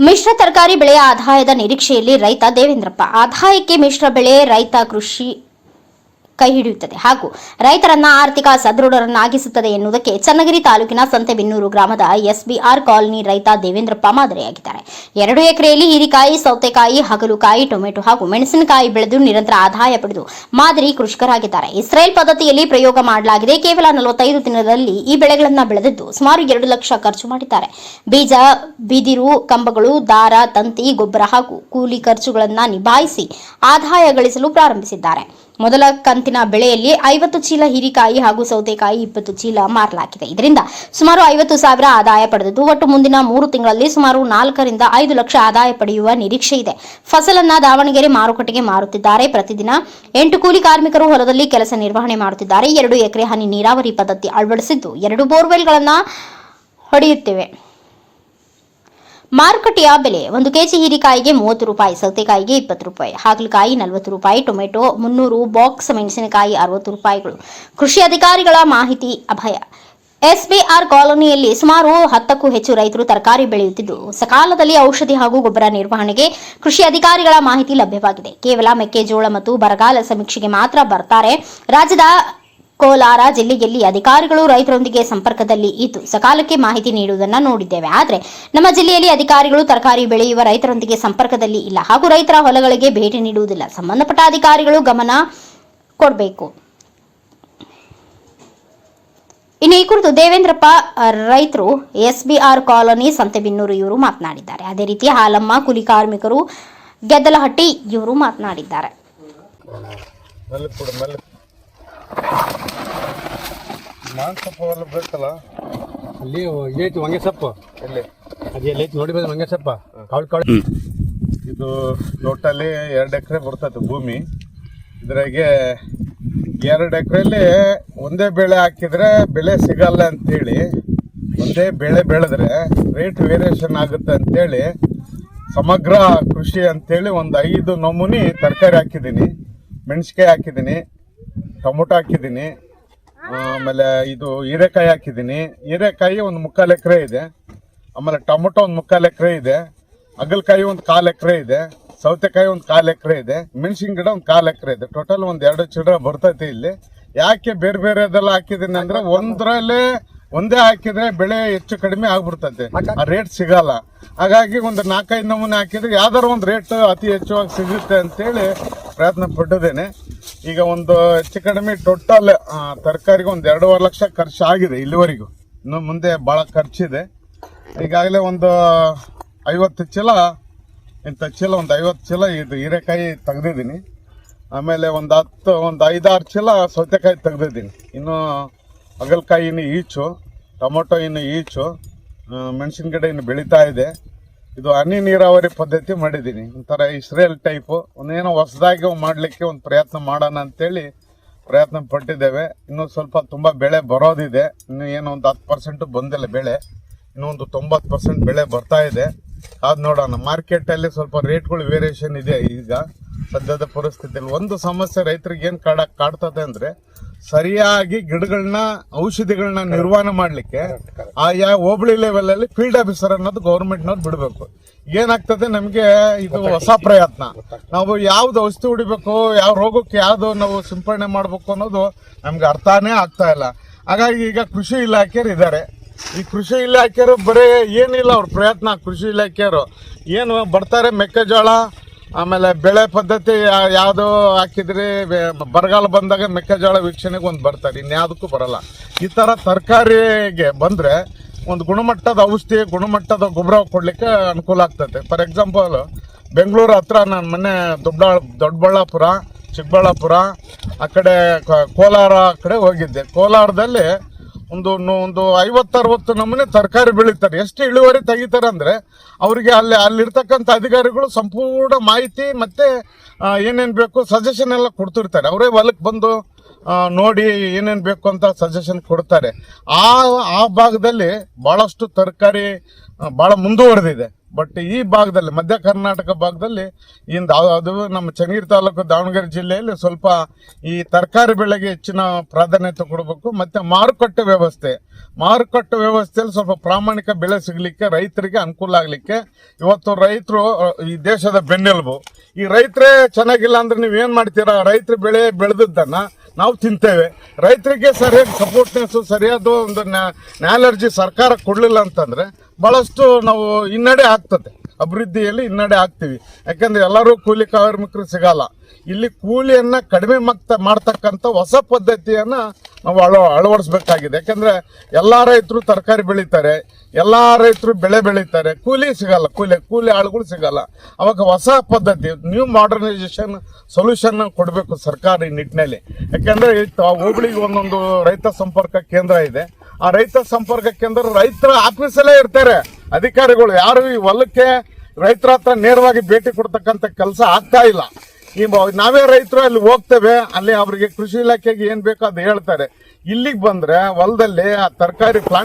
ಮಿಶ್ರ ತರಕಾರಿ ಬೆಳೆಯ ಆದಾಯದ ನಿರೀಕ್ಷೆಯಲ್ಲಿ ರೈತ ದೇವೇಂದ್ರಪ್ಪ. ಆದಾಯಕ್ಕೆ ಮಿಶ್ರ ಬೆಳೆ ರೈತ ಕೃಷಿ ಕೈ ಹಿಡಿಯುತ್ತದೆ. ಹಾಗೂ ರೈತರನ್ನ ಆರ್ಥಿಕ ಸದೃಢರನ್ನಾಗಿಸುತ್ತದೆ ಎನ್ನುವುದಕ್ಕೆ ಚನ್ನಗಿರಿ ತಾಲೂಕಿನ ಸಂತೆಬೆನ್ನೂರು ಗ್ರಾಮದ ಎಸ್ಬಿಆರ್ ಕಾಲೋನಿ ರೈತ ದೇವೇಂದ್ರಪ್ಪ ಮಾದರಿಯಾಗಿದ್ದಾರೆ. ಎರಡು ಎಕರೆಯಲ್ಲಿ ಹೀರಿಕಾಯಿ, ಸೌತೆಕಾಯಿ, ಹಗಲುಕಾಯಿ, ಟೊಮೆಟೊ ಹಾಗೂ ಮೆಣಸಿನಕಾಯಿ ಬೆಳೆದು ನಿರಂತರ ಆದಾಯ ಪಡೆದು ಮಾದರಿ ಕೃಷಿಕರಾಗಿದ್ದಾರೆ. ಇಸ್ರೇಲ್ ಪದ್ಧತಿಯಲ್ಲಿ ಪ್ರಯೋಗ ಮಾಡಲಾಗಿದೆ. ಕೇವಲ ನಲವತ್ತೈದು ದಿನದಲ್ಲಿ ಈ ಬೆಳೆಗಳನ್ನು ಬೆಳೆದಿದ್ದು ಸುಮಾರು ಎರಡು ಲಕ್ಷ ಖರ್ಚು ಮಾಡಿದ್ದಾರೆ. ಬೀಜ, ಬಿದಿರು, ಕಂಬಗಳು, ದಾರ, ತಂತಿ, ಗೊಬ್ಬರ ಹಾಗೂ ಕೂಲಿ ಖರ್ಚುಗಳನ್ನು ನಿಭಾಯಿಸಿ ಆದಾಯ ಗಳಿಸಲು ಪ್ರಾರಂಭಿಸಿದ್ದಾರೆ. ಮೊದಲ ಕಂತಿನ ಬೆಳೆಯಲ್ಲಿ ಐವತ್ತು ಚೀಲ ಹೀರಿಕಾಯಿ ಹಾಗೂ ಸೌತೆಕಾಯಿ ಇಪ್ಪತ್ತು ಚೀಲ ಮಾರಲಾಗಿದೆ. ಇದರಿಂದ ಸುಮಾರು ಐವತ್ತು ಸಾವಿರ ಆದಾಯ ಪಡೆದಿದ್ದು, ಒಟ್ಟು ಮುಂದಿನ ಮೂರು ತಿಂಗಳಲ್ಲಿ ಸುಮಾರು ನಾಲ್ಕರಿಂದ ಐದು ಲಕ್ಷ ಆದಾಯ ಪಡೆಯುವ ನಿರೀಕ್ಷೆ ಇದೆ. ಫಸಲನ್ನ ದಾವಣಗೆರೆ ಮಾರುಕಟ್ಟೆಗೆ ಮಾರುತ್ತಿದ್ದಾರೆ. ಪ್ರತಿದಿನ ಎಂಟು ಕೂಲಿ ಕಾರ್ಮಿಕರು ಹೊಲದಲ್ಲಿ ಕೆಲಸ ನಿರ್ವಹಣೆ ಮಾಡುತ್ತಿದ್ದಾರೆ. ಎರಡು ಎಕರೆ ಹನಿ ನೀರಾವರಿ ಪದ್ಧತಿ ಅಳವಡಿಸಿದ್ದು, ಎರಡು ಬೋರ್ವೆಲ್ಗಳನ್ನು ಹೊಡೆಯುತ್ತಿವೆ. ಮಾರುಕಟ್ಟೆಯ ಬೆಲೆ ಒಂದು ಕೆಜಿ ಹೀರಿಕಾಯಿಗೆ ಮೂವತ್ತು ರೂಪಾಯಿ, ಸೌತೆಕಾಯಿಗೆ ಇಪ್ಪತ್ತು ರೂಪಾಯಿ, ಹಾಗಲಕಾಯಿ ನಲವತ್ತು ರೂಪಾಯಿ, ಟೊಮೆಟೊ ಮುನ್ನೂರು, ಬಾಕ್ಸ್ ಮೆಣಸಿನಕಾಯಿ ಅರವತ್ತು ರೂಪಾಯಿಗಳು. ಕೃಷಿ ಅಧಿಕಾರಿಗಳ ಮಾಹಿತಿ ಅಭಯ. ಎಸ್ಬಿಆರ್ ಕಾಲೋನಿಯಲ್ಲಿ ಸುಮಾರು ಹತ್ತಕ್ಕೂ ಹೆಚ್ಚು ರೈತರು ತರಕಾರಿ ಬೆಳೆಯುತ್ತಿದ್ದು, ಸಕಾಲದಲ್ಲಿ ಔಷಧಿ ಹಾಗೂ ಗೊಬ್ಬರ ನಿರ್ವಹಣೆಗೆ ಕೃಷಿ ಅಧಿಕಾರಿಗಳ ಮಾಹಿತಿ ಲಭ್ಯವಾಗಿದೆ. ಕೇವಲ ಮೆಕ್ಕೆಜೋಳ ಮತ್ತು ಬರಗಾಲ ಸಮೀಕ್ಷೆಗೆ ಮಾತ್ರ ಬರ್ತಾರೆ ರಾಜ್ಯದ ಕೋಲಾರ ಜಿಲ್ಲೆಯಲ್ಲಿ ಅಧಿಕಾರಿಗಳು ರೈತರೊಂದಿಗೆ ಸಂಪರ್ಕದಲ್ಲಿ ಇದ್ದು ಸಕಾಲಕ್ಕೆ ಮಾಹಿತಿ ನೀಡುವುದನ್ನು ನೋಡಿದ್ದೇವೆ. ಆದರೆ ನಮ್ಮ ಜಿಲ್ಲೆಯಲ್ಲಿ ಅಧಿಕಾರಿಗಳು ತರಕಾರಿ ಬೆಳೆಯುವ ರೈತರೊಂದಿಗೆ ಸಂಪರ್ಕದಲ್ಲಿ ಇಲ್ಲ. ಹಾಗೂ ರೈತರ ಹೊಲಗಳಿಗೆ ಭೇಟಿ ನೀಡುವುದಿಲ್ಲ. ಸಂಬಂಧಪಟ್ಟ ಅಧಿಕಾರಿಗಳು ಗಮನ ಕೊಡಬೇಕು. ಇನ್ನು ಈ ಕುರಿತು ದೇವೇಂದ್ರಪ್ಪ ರೈತರು ಎಸ್ಬಿಆರ್ ಕಾಲೋನಿ ಸಂತೆಬಿನ್ನೂರು ಇವರು ಮಾತನಾಡಿದ್ದಾರೆ. ಅದೇ ರೀತಿ ಹಾಲಮ್ಮ, ಕೂಲಿ ಕಾರ್ಮಿಕರು ಗೆದ್ದಲಹಟ್ಟಿ ಇವರು ಮಾತನಾಡಿದ್ದಾರೆ. ಮೆಲ್ಲಕ್ ಕೊಡು ಅವೆಲ್ಲ ಎಲ್ಲ ಬೇಕಲ್ಲ? ಅಲ್ಲಿ ಇದೈತಿ ಹೊಂಗೆ ಸೊಪ್ಪು ಎಲ್ಲಿ ಅದು ಎಲ್ಲೈತಿ ನೋಡಿ ಬಂದ ಹೊಂಗೆ ಸೊಪ್ಪ ಕಾಳು ಕಾಳು. ಇದು ಟೋಟಲಿ ಎರಡು ಎಕರೆ ಬರ್ತದೆ ಭೂಮಿ. ಇದ್ರಾಗೆ ಎರಡು ಎಕರೆಯಲ್ಲಿ ಒಂದೇ ಬೆಳೆ ಹಾಕಿದ್ರೆ ಬೆಳೆ ಸಿಗಲ್ಲ ಅಂತೇಳಿ ಒಂದೇ ಬೆಳೆ ಬೆಳೆದ್ರೆ ರೇಟ್ ವೇರಿಯೇಷನ್ ಆಗುತ್ತೆ ಅಂತೇಳಿ ಸಮಗ್ರ ಕೃಷಿ ಅಂತೇಳಿ ಒಂದು ಐದು ನಮೂನಿ ತರಕಾರಿ ಹಾಕಿದ್ದೀನಿ. ಮೆಣಸಿಕಾಯಿ ಹಾಕಿದ್ದೀನಿ ಟೊಮೊಟೊ ಹಾಕಿದ್ದೀನಿ. ಆಮೇಲೆ ಇದು ಹೀರೆಕಾಯಿ ಹಾಕಿದ್ದೀನಿ. ಹೀರೆಕಾಯಿ ಒಂದು ಮುಕ್ಕಾಲು ಎಕರೆ ಇದೆ. ಆಮೇಲೆ ಟೊಮೊಟೊ ಒಂದು ಮುಕ್ಕಾಲು ಎಕರೆ ಇದೆ. ಹಾಗಲಕಾಯಿ ಒಂದು ಕಾಲು ಎಕರೆ ಇದೆ. ಸೌತೆಕಾಯಿ ಒಂದು ಕಾಲು ಎಕರೆ ಇದೆ. ಮೆಣಸಿನ ಗಿಡ ಒಂದು ಕಾಲು ಎಕರೆ ಇದೆ. ಟೋಟಲ್ ಒಂದು ಎರಡು ಚಿಡ್ರ ಬರ್ತೈತೆ ಇಲ್ಲಿ. ಯಾಕೆ ಬೇರೆ ಬೇರೆದೆಲ್ಲ ಹಾಕಿದ್ದೀನಿ ಅಂದ್ರೆ ಒಂದರಲ್ಲೇ ಒಂದೇ ಹಾಕಿದ್ರೆ ಬೆಳೆ ಹೆಚ್ಚು ಕಡಿಮೆ ಆಗ್ಬಿಡ್ತೈತೆ. ಆ ರೇಟ್ ಸಿಗಲ್ಲ. ಹಾಗಾಗಿ ಒಂದು ನಾಲ್ಕೈದು ನಮೂನೆ ಹಾಕಿದ್ರೆ ಯಾವ್ದಾರು ಒಂದು ರೇಟ್ ಅತಿ ಹೆಚ್ಚು ಸಿಗುತ್ತೆ ಅಂತೇಳಿ ಪ್ರಯತ್ನ ಪಟ್ಟಿದ್ದೇನೆ. ಈಗ ಒಂದು ಹೆಚ್ಚು ಕಡಿಮೆ ಟೋಟಲ್ ತರಕಾರಿಗೆ ಒಂದು ಎರಡೂವರೆ ಲಕ್ಷ ಖರ್ಚು ಆಗಿದೆ ಇಲ್ಲಿವರೆಗೂ. ಇನ್ನು ಮುಂದೆ ಭಾಳ ಖರ್ಚಿದೆ. ಈಗಾಗಲೇ ಒಂದು ಐವತ್ತು ಚೀಲ, ಇಂಥ ಚೀಲ, ಒಂದು ಐವತ್ತು ಚೀಲ ಇದು ಹೀರೆಕಾಯಿ ತೆಗ್ದಿದ್ದೀನಿ. ಆಮೇಲೆ ಒಂದು ಹತ್ತು, ಒಂದು ಐದಾರು ಚೀಲ ಸೌತೆಕಾಯಿ ತೆಗ್ದಿದ್ದೀನಿ. ಇನ್ನು ಹಾಗಲಕಾಯಿ ಇನ್ನು ಈಚು, ಟೊಮೊಟೊ ಇನ್ನು ಈಚು ಮೆಣಸಿನ ಗಿಡ ಇನ್ನು ಬೆಳೀತಾ ಇದೆ. ಇದು ಹನಿ ನೀರಾವರಿ ಪದ್ಧತಿ ಮಾಡಿದ್ದೀನಿ. ಒಂಥರ ಇಸ್ರೇಲ್ ಟೈಪು ಒಂದೇನೋ ಹೊಸದಾಗಿ ಮಾಡಲಿಕ್ಕೆ ಒಂದು ಪ್ರಯತ್ನ ಮಾಡೋಣ ಅಂತೇಳಿ ಪ್ರಯತ್ನ ಪಟ್ಟಿದ್ದೇವೆ. ಇನ್ನೂ ಸ್ವಲ್ಪ ತುಂಬ ಬೆಳೆ ಬರೋದಿದೆ. ಇನ್ನು ಏನೋ ಒಂದು ಹತ್ತು ಪರ್ಸೆಂಟು ಬಂದಿಲ್ಲ ಬೆಳೆ. ಇನ್ನೂ ಒಂದು ತೊಂಬತ್ತು ಪರ್ಸೆಂಟ್ ಬೆಳೆ ಬರ್ತಾ ಇದೆ. ಅದು ನೋಡೋಣ. ಮಾರ್ಕೆಟಲ್ಲಿ ಸ್ವಲ್ಪ ರೇಟ್ಗಳು ವೇರಿಯೇಷನ್ ಇದೆ ಈಗ. ಸದ್ಯದ ಪರಿಸ್ಥಿತಿಯಲ್ಲಿ. ಒಂದು ಸಮಸ್ಯೆ ರೈತರಿಗೆ ಏನು ಕಾಡ, ಕಾಡ್ತದೆ ಅಂದ್ರೆ ಸರಿಯಾಗಿ ಗಿಡಗಳನ್ನ, ಔಷಧಿಗಳನ್ನ ನಿರ್ವಹಣೆ ಮಾಡಲಿಕ್ಕೆ ಆಯಾ ಹೋಬಳಿ ಲೆವೆಲ್ ಅಲ್ಲಿ ಫೀಲ್ಡ್ ಆಫೀಸರ್ ಅನ್ನೋದು ಗೌರ್ಮೆಂಟ್ನವ್ರು ಬಿಡಬೇಕು. ಏನಾಗ್ತದೆ ನಮಗೆ ಇದು ಹೊಸ ಪ್ರಯತ್ನ. ನಾವು ಯಾವ್ದು ಔಷಧಿ ಹೊಡಿಬೇಕು, ಯಾವ ರೋಗಕ್ಕೆ ಯಾವ್ದು ನಾವು ಸಿಂಪಡಣೆ ಮಾಡಬೇಕು ಅನ್ನೋದು ನಮ್ಗೆ ಅರ್ಥನೇ ಆಗ್ತಾ ಇಲ್ಲ. ಹಾಗಾಗಿ ಈಗ ಕೃಷಿ ಇಲಾಖೆಯರು ಇದ್ದಾರೆ ಈ ಕೃಷಿ ಇಲಾಖೆಯರು ಬರೀ ಏನಿಲ್ಲ ಅವ್ರ ಪ್ರಯತ್ನ. ಕೃಷಿ ಇಲಾಖೆಯರು ಏನು ಬರ್ತಾರೆ ಮೆಕ್ಕೆಜೋಳ ಆಮೇಲೆ ಬೆಳೆ ಪದ್ಧತಿ ಯಾವುದು ಹಾಕಿದ್ರಿ ಬರಗಾಲ ಬಂದಾಗ ಮೆಕ್ಕೆಜೋಳ ವೀಕ್ಷಣೆಗೆ ಒಂದು ಬರ್ತಾರೆ ಇನ್ಯಾವುದಕ್ಕೂ ಬರಲ್ಲ. ಈ ಥರ ತರಕಾರಿಗೆ ಬಂದರೆ ಒಂದು ಗುಣಮಟ್ಟದ ಔಷಧಿ ಗುಣಮಟ್ಟದ ಗೊಬ್ಬರ ಕೊಡಲಿಕ್ಕೆ ಅನುಕೂಲ ಆಗ್ತದೆ. ಫಾರ್ ಎಕ್ಸಾಂಪಲ್ ಬೆಂಗಳೂರು ಹತ್ರ ನಾನು ಮೊನ್ನೆ ದೊಡ್ಡ ದೊಡ್ಡಬಳ್ಳಾಪುರ, ಚಿಕ್ಕಬಳ್ಳಾಪುರ, ಆ ಕಡೆ ಕೋಲಾರ ಕಡೆ ಹೋಗಿದ್ದೆ. ಕೋಲಾರದಲ್ಲಿ ಒಂದು ಒಂದು ಐವತ್ತರವತ್ತು ನಮೂನೆ ತರಕಾರಿ ಬೆಳೀತಾರೆ. ಎಷ್ಟು ಇಳುವರಿ ತೆಗಿತಾರೆ ಅಂದ್ರೆ ಅವರಿಗೆ ಅಲ್ಲಿ, ಅಲ್ಲಿರ್ತಕ್ಕಂಥ ಅಧಿಕಾರಿಗಳು ಸಂಪೂರ್ಣ ಮಾಹಿತಿ ಮತ್ತೆ ಏನೇನು ಬೇಕು ಸಜೆಷನ್ ಎಲ್ಲ ಕೊಡ್ತಿರ್ತಾರೆ. ಅವರೇ ಹೊಲಕ್ಕೆ ಬಂದು ನೋಡಿ ಏನೇನ್ ಬೇಕು ಅಂತ ಸಜೆಷನ್ ಕೊಡ್ತಾರೆ. ಆ ಆ ಭಾಗದಲ್ಲಿ ಬಹಳಷ್ಟು ತರಕಾರಿ ಬಹಳ ಮುಂದುವರೆದಿದೆ. ಬಟ್ ಈ ಭಾಗದಲ್ಲಿ, ಮಧ್ಯ ಕರ್ನಾಟಕ ಭಾಗದಲ್ಲಿ ಇಂದ ಅದು ನಮ್ಮ ಚನ್ನಗಿರಿ ತಾಲೂಕು ದಾವಣಗೆರೆ ಜಿಲ್ಲೆಯಲ್ಲಿ ಸ್ವಲ್ಪ ಈ ತರಕಾರಿ ಬೆಳೆಗೆ ಹೆಚ್ಚಿನ ಪ್ರಾಧಾನ್ಯತೆ ಕೊಡಬೇಕು. ಮತ್ತೆ ಮಾರುಕಟ್ಟೆ ವ್ಯವಸ್ಥೆ. ಮಾರುಕಟ್ಟೆ ವ್ಯವಸ್ಥೆಯಲ್ಲಿ ಸ್ವಲ್ಪ ಪ್ರಾಮಾಣಿಕ ಬೆಲೆ ಸಿಗಲಿಕ್ಕೆ, ರೈತರಿಗೆ ಅನುಕೂಲ ಆಗಲಿಕ್ಕೆ ಇವತ್ತು ರೈತರು ಈ ದೇಶದ ಬೆನ್ನೆಲುಬು. ಈ ರೈತರೇ ಚೆನ್ನಾಗಿಲ್ಲ ಅಂದ್ರೆ ನೀವು ಏನು ಮಾಡ್ತೀರಾ? ರೈತರು ಬೆಳೆ ಬೆಳೆದದ್ದನ್ನ ನಾವು ತಿಂತೇವೆ. ರೈತರಿಗೆ ಸರಿಯಾಗಿ ಸಪೋರ್ಟ್ನೆಸ್ ಸರಿಯಾದ ಒಂದು ನ್ಯಾಲರ್ಜಿ ಸರ್ಕಾರ ಕೊಡಲಿಲ್ಲ ಅಂತಂದರೆ ಭಾಳಷ್ಟು ನಾವು ಹಿನ್ನಡೆ ಆಗ್ತದೆ. ಅಭಿವೃದ್ಧಿಯಲ್ಲಿ ಹಿನ್ನಡೆ ಆಗ್ತೀವಿ. ಯಾಕಂದರೆ ಎಲ್ಲರೂ ಕೂಲಿ ಕಾರ್ಮಿಕರು ಸಿಗಲ್ಲ. ಇಲ್ಲಿ ಕೂಲಿಯನ್ನು ಕಡಿಮೆ ಮಕ್ತ, ಮಾಡ್ತಕ್ಕಂಥ ಹೊಸ ಪದ್ಧತಿಯನ್ನ ನಾವು ಅಳ ಅಳವಡಿಸ್ಬೇಕಾಗಿದೆ. ಯಾಕಂದ್ರೆ ಎಲ್ಲ ರೈತರು ತರಕಾರಿ ಬೆಳೀತಾರೆ, ಎಲ್ಲ ರೈತರು ಬೆಳೆ ಬೆಳೀತಾರೆ. ಕೂಲಿ ಸಿಗಲ್ಲ, ಕೂಲಿ ಕೂಲಿ ಆಳುಗಳು ಸಿಗಲ್ಲ. ಅವಾಗ ಹೊಸ ಪದ್ಧತಿ ನ್ಯೂ ಮಾಡರ್ನೈಸೇಷನ್ ಸೊಲ್ಯೂಷನ್ ಕೊಡಬೇಕು ಸರ್ಕಾರ ಈ ನಿಟ್ಟಿನಲ್ಲಿ ಯಾಕಂದ್ರೆ ಹೋಬಳಿಗೆ ಒಂದೊಂದು ರೈತ ಸಂಪರ್ಕ ಕೇಂದ್ರ ಇದೆ. ಆ ರೈತ ಸಂಪರ್ಕ ಕೇಂದ್ರ ರೈತರ ಆಫೀಸಲ್ಲೇ ಇರ್ತಾರೆ. ಅಧಿಕಾರಿಗಳು ಯಾರು ಈ ಹೊಲಕ್ಕೆ ರೈತರ ಹತ್ರ ನೇರವಾಗಿ ಭೇಟಿ ಕೊಡ್ತಕ್ಕಂಥ ಕೆಲಸ ಆಗ್ತಾ ಇಲ್ಲ. ನಾವೇ ರೈತರು ಅಲ್ಲಿ ಹೋಗ್ತೇವೆ, ಅಲ್ಲಿ ಅವರಿಗೆ ಕೃಷಿ ಇಲಾಖೆಗೆ ಏನ್ ಬೇಕೋ ಅದು ಹೇಳ್ತಾರೆ. ಇಲ್ಲಿಗೆ ಬಂದ್ರೆ ಹೊಲದಲ್ಲಿ ಆ ತರಕಾರಿ ಪ್ಲಾಂಟ್